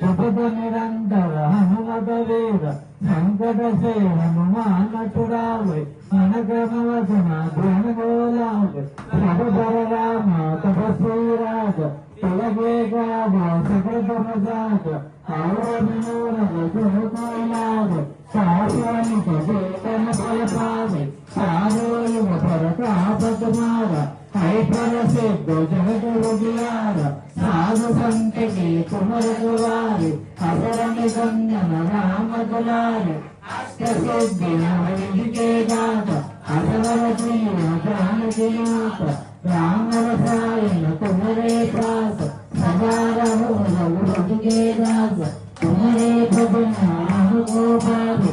సుఖద నిరంతర హనుమత వీర సంకట సే హనుమాన చుడావే మనగమవసన ధ్రువగోలావే ప్రభర రామ తపస్వీ తలగే తిలగే గావ సకృతమ సాగ ఔరవినోరగ సుఖైలాగ శాశ్వనిక చేతన ఫలపావే సారోయువ భరతాపదమార సిద్ధ విజయార సాధు సంతకి కుమరకువారి అసరని గంగన రామకులారి అష్టసిద్ధి అసవర ప్రియ ప్రాణకినాథ రామరసాయన కుమరే ప్రాస సదా రఘుకే కుమరే భజన రామగోపాలు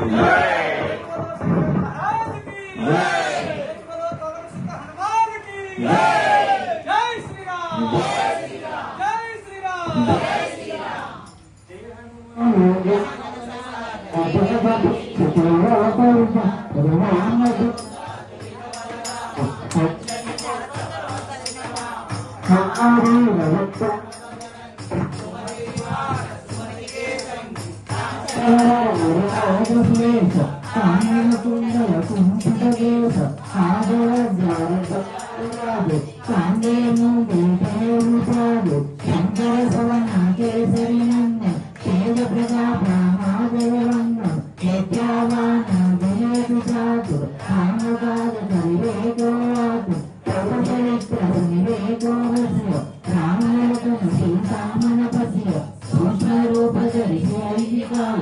మానవసాయ కృపాకరో గురుదేవ గినాయ జయ గురుదేవ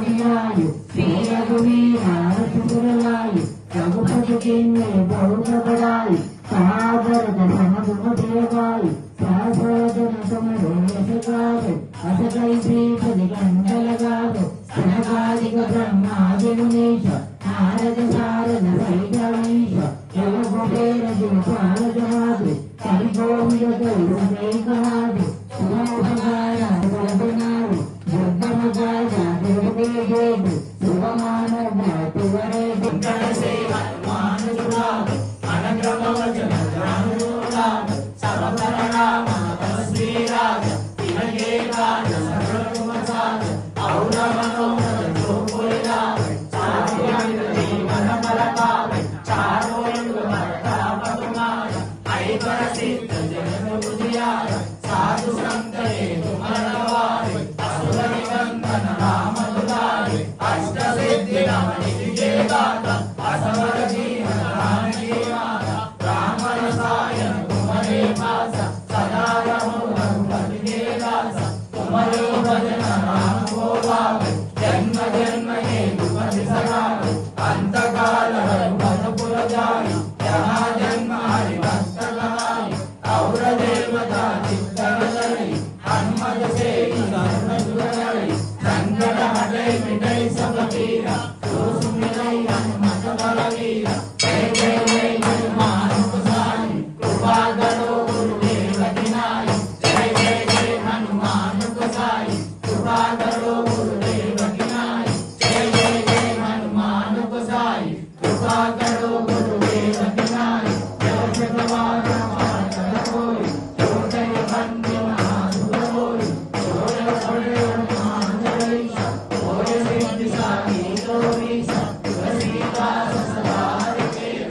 గినాయ జయ జయ జయ మానవసాయ కృపాకరో గురుదేవ గినాయ దోషదార ప్రకటకోయి చోటై బంది మహాసుకోయి జోపడై హనుమాన exactly.